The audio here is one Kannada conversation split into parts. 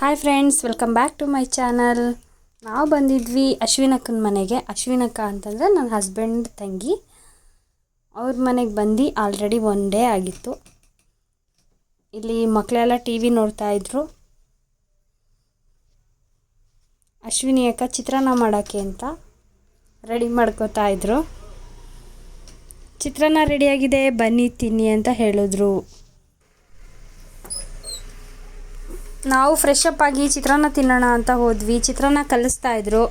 Hi friends welcome back to my channel ನಾವು ಬಂದಿದ್ವಿ ಅಶ್ವಿನಕ್ಕನ ಮನೆಗೆ. ಅಶ್ವಿನಕ್ಕ ಅಂತಂದರೆ ನನ್ನ ಹಸ್ಬೆಂಡ್ ತಂಗಿ. ಅವ್ರ ಮನೆಗೆ ಬಂದು ಆಲ್ರೆಡಿ ಒನ್ ಡೇ ಆಗಿತ್ತು. ಇಲ್ಲಿ ಮಕ್ಕಳೆಲ್ಲ ಟಿ ವಿ ನೋಡ್ತಾಯಿದ್ರು ಅಶ್ವಿನಿ ಅಕ್ಕ ಚಿತ್ರಾನ್ನ ಮಾಡೋಕ್ಕೆ ಅಂತ ರೆಡಿ ಮಾಡ್ಕೋತಾ ಇದ್ರು. ಚಿತ್ರಾನ್ನ ರೆಡಿಯಾಗಿದೆ ಬನ್ನಿ ತಿನ್ನಿ ಅಂತ ಹೇಳಿದ್ರು. ನಾವು ಫ್ರೆಶ್ ಅಪ್ ಆಗಿ ಚಿತ್ರಾನ್ನ ತಿನ್ನೋಣ ಅಂತ ಹೋದ್ವಿ. ಚಿತ್ರಾನ್ನ ಕಲಿಸ್ತಾ ಇದ್ರು.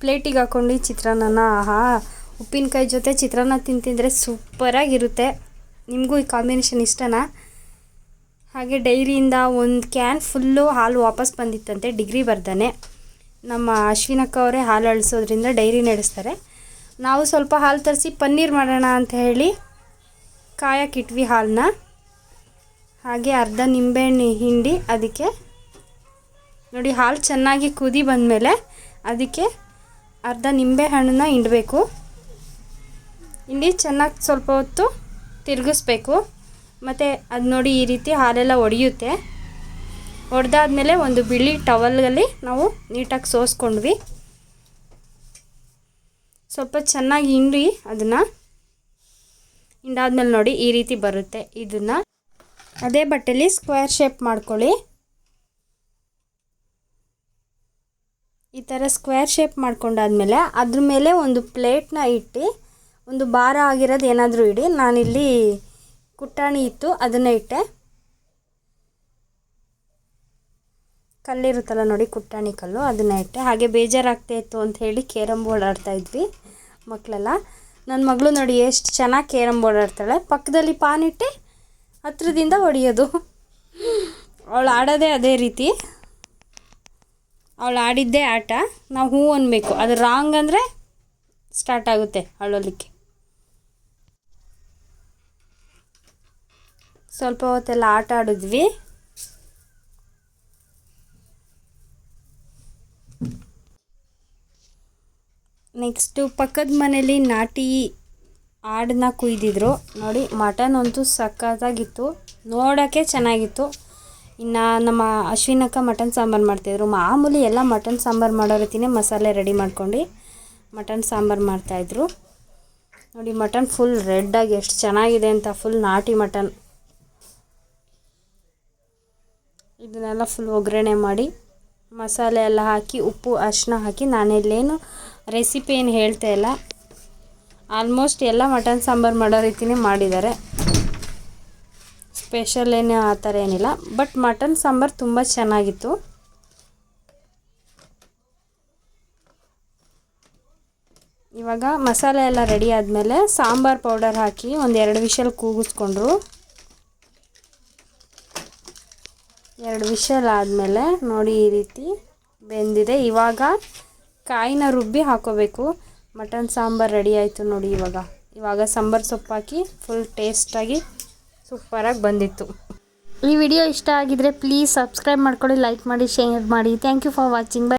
ಪ್ಲೇಟಿಗೆ ಹಾಕೊಂಡು ಚಿತ್ರಾನ್ನನ, ಆಹಾ, ಉಪ್ಪಿನಕಾಯಿ ಜೊತೆ ಚಿತ್ರಾನ್ನ ತಿಂತಿದ್ರೆ ಸೂಪರಾಗಿರುತ್ತೆ. ನಿಮಗೂ ಈ ಕಾಂಬಿನೇಷನ್ ಇಷ್ಟನಾ? ಹಾಗೆ ಡೈರಿಯಿಂದ ಒಂದು ಕ್ಯಾನ್ ಫುಲ್ಲು ಹಾಲು ವಾಪಸ್ ಬಂದಿತ್ತಂತೆ ಡಿಗ್ರಿ ಬರ್ದಾನೆ. ನಮ್ಮ ಅಶ್ವಿನಕ್ಕ ಅವರೇ ಹಾಲು ಅಳಿಸೋದ್ರಿಂದ ಡೈರಿ ನಡೆಸ್ತಾರೆ. ನಾವು ಸ್ವಲ್ಪ ಹಾಲು ತರಿಸಿ ಪನ್ನೀರ್ ಮಾಡೋಣ ಅಂತ ಹೇಳಿ ಕಾಯಕ್ಕಿಟ್ವಿ ಹಾಲನ್ನ ಹಾಗೆ ಅರ್ಧ ನಿಂಬೆಹಣ್ಣು ಹಿಂಡಿ, ಅದಕ್ಕೆ ನೋಡಿ ಹಾಲು ಚೆನ್ನಾಗಿ ಕುದಿ ಬಂದಮೇಲೆ ಅದಕ್ಕೆ ಅರ್ಧ ನಿಂಬೆಹಣ್ಣನ್ನ ಹಿಂಡಬೇಕು. ಹಿಂಡಿ ಚೆನ್ನಾಗಿ ಸ್ವಲ್ಪ ಹೊತ್ತು ತಿರುಗಿಸ್ಬೇಕು. ಮತ್ತು ಅದು ನೋಡಿ ಈ ರೀತಿ ಹಾಲೆಲ್ಲ ಒಡೆಯುತ್ತೆ. ಒಡೆದಾದ್ಮೇಲೆ ಒಂದು ಬಿಳಿ ಟವಲ್ಗಲ್ಲಿ ನಾವು ನೀಟಾಗಿ ಸೋಸ್ಕೊಂಡ್ವಿ. ಸ್ವಲ್ಪ ಚೆನ್ನಾಗಿ ಹಿಂಡಿ ಅದನ್ನು ಹಿಂಡಾದ್ಮೇಲೆ ನೋಡಿ ಈ ರೀತಿ ಬರುತ್ತೆ. ಇದನ್ನು ಅದೇ ಬಟ್ಟೆಲಿ ಸ್ಕ್ವೇರ್ ಶೇಪ್ ಮಾಡ್ಕೊಳ್ಳಿ. ಈ ಥರ ಸ್ಕ್ವೇರ್ ಶೇಪ್ ಮಾಡ್ಕೊಂಡಾದ್ಮೇಲೆ ಅದ್ರ ಮೇಲೆ ಒಂದು ಪ್ಲೇಟ್ನ ಇಟ್ಟು ಒಂದು ಭಾರ ಆಗಿರೋದು ಏನಾದರೂ ಇಡಿ. ನಾನಿಲ್ಲಿ ಕುಟ್ಟಾಣಿ ಇತ್ತು, ಅದನ್ನೇ ಇಟ್ಟೆ. ಕಲ್ಲಿರುತ್ತಲ್ಲ ನೋಡಿ, ಕುಟ್ಟಾಣಿ ಕಲ್ಲು, ಅದನ್ನ ಇಟ್ಟೆ. ಹಾಗೆ ಬೇಜಾರಾಗ್ತಾ ಇತ್ತು ಅಂತ ಹೇಳಿ ಕೇರಮ್ ಬೋರ್ಡ್ ಆಡ್ತಾ ಇದ್ವಿ ಮಕ್ಕಳೆಲ್ಲ. ನನ್ನ ಮಗಳು ನೋಡಿ, ಎಷ್ಟು ಚೆನ್ನಾಗಿ ಕೇರಂ ಬೋರ್ಡ್ ಆಡ್ತಾಳೆ ಪಕ್ಕದಲ್ಲಿ ಪಾನ್ ಇಟ್ಟು ಹತ್ರದಿಂದ ಹೊಡೆಯೋದು. ಅವಳು ಆಡೋದೇ ಅದೇ ರೀತಿ. ಅವಳು ಆಡಿದ್ದೇ ಆಟ. ನಾವು ಹೂ ಅನ್ಬೇಕು. ಅದು ರಾಂಗ್ ಅಂದರೆ ಸ್ಟಾರ್ಟ್ ಆಗುತ್ತೆ ಅಳೋಲಿಕ್ಕೆ ಸ್ವಲ್ಪ ಹೊತ್ತೆಲ್ಲ ಆಟ ಆಡಿದ್ವಿ. ನೆಕ್ಸ್ಟು ಪಕ್ಕದ ಮನೇಲಿ ನಾಟಿ ಆಡನ್ನ ಕುಯ್ದಿದ್ರು. ನೋಡಿ ಮಟನ್ ಅಂತೂ ಸಖತ್ತಾಗಿತ್ತು. ನೋಡೋಕ್ಕೆ ಚೆನ್ನಾಗಿತ್ತು. ಇನ್ನು ನಮ್ಮ ಅಶ್ವಿನಕ್ಕ ಮಟನ್ ಸಾಂಬಾರು ಮಾಡ್ತಾಯಿದ್ರು ಮಾಮೂಲಿ ಎಲ್ಲ ಮಟನ್ ಸಾಂಬಾರು ಮಾಡೋ ರೀತಿಯೇ ಮಸಾಲೆ ರೆಡಿ ಮಾಡ್ಕೊಂಡು ಮಟನ್ ಸಾಂಬಾರು ಮಾಡ್ತಾಯಿದ್ರು ನೋಡಿ ಮಟನ್ ಫುಲ್ ರೆಡ್ಡಾಗಿ ಎಷ್ಟು ಚೆನ್ನಾಗಿದೆ ಅಂತ ಫುಲ್ ನಾಟಿ ಮಟನ್ ಇದನ್ನೆಲ್ಲ ಫುಲ್ ಒಗ್ಗರಣೆ ಮಾಡಿ ಮಸಾಲೆ ಎಲ್ಲ ಹಾಕಿ, ಉಪ್ಪು ಅರಿಶಿನ ಹಾಕಿ, ನಾನೆಲ್ಲೇನು ರೆಸಿಪಿ ಏನು ಹೇಳ್ತಾ ಇಲ್ಲ. ಆಲ್ಮೋಸ್ಟ್ ಎಲ್ಲ ಮಟನ್ ಸಾಂಬಾರು ಮಾಡೋ ರೀತಿಯೇ ಮಾಡಿದ್ದಾರೆ. ಸ್ಪೆಷಲ್ ಏನು ಆ ಥರ ಏನಿಲ್ಲ. ಬಟ್ ಮಟನ್ ಸಾಂಬಾರು ತುಂಬ ಚೆನ್ನಾಗಿತ್ತು. ಇವಾಗ ಮಸಾಲೆ ಎಲ್ಲ ರೆಡಿ ಆದಮೇಲೆ ಸಾಂಬಾರು ಪೌಡರ್ ಹಾಕಿ ಒಂದು ಎರಡು ವಿಷಲ್ ಕೂಗಿಸ್ಕೊಂಡ್ರು. ಎರಡು ವಿಷಲ್ ಆದಮೇಲೆ ನೋಡಿ ಈ ರೀತಿ ಬೆಂದಿದೆ. ಇವಾಗ ಕಾಯಿನ ರುಬ್ಬಿ ಹಾಕೋಬೇಕು. ಮಟನ್ ಸಾಂಬಾರು ರೆಡಿ ಆಯಿತು ನೋಡಿ ಇವಾಗ. ಇವಾಗ ಸಾಂಬಾರು ಸೊಪ್ಪು ಹಾಕಿ ಫುಲ್ ಟೇಸ್ಟಾಗಿ ಸೂಪರಾಗಿ ಬಂದಿತ್ತು. ಈ ವಿಡಿಯೋ ಇಷ್ಟ ಆಗಿದ್ರೆ ಪ್ಲೀಸ್ ಸಬ್ಸ್ಕ್ರೈಬ್ ಮಾಡ್ಕೊಳ್ಳಿ ಲೈಕ್ ಮಾಡಿ ಶೇರ್ ಮಾಡಿ. Thank you for watching bye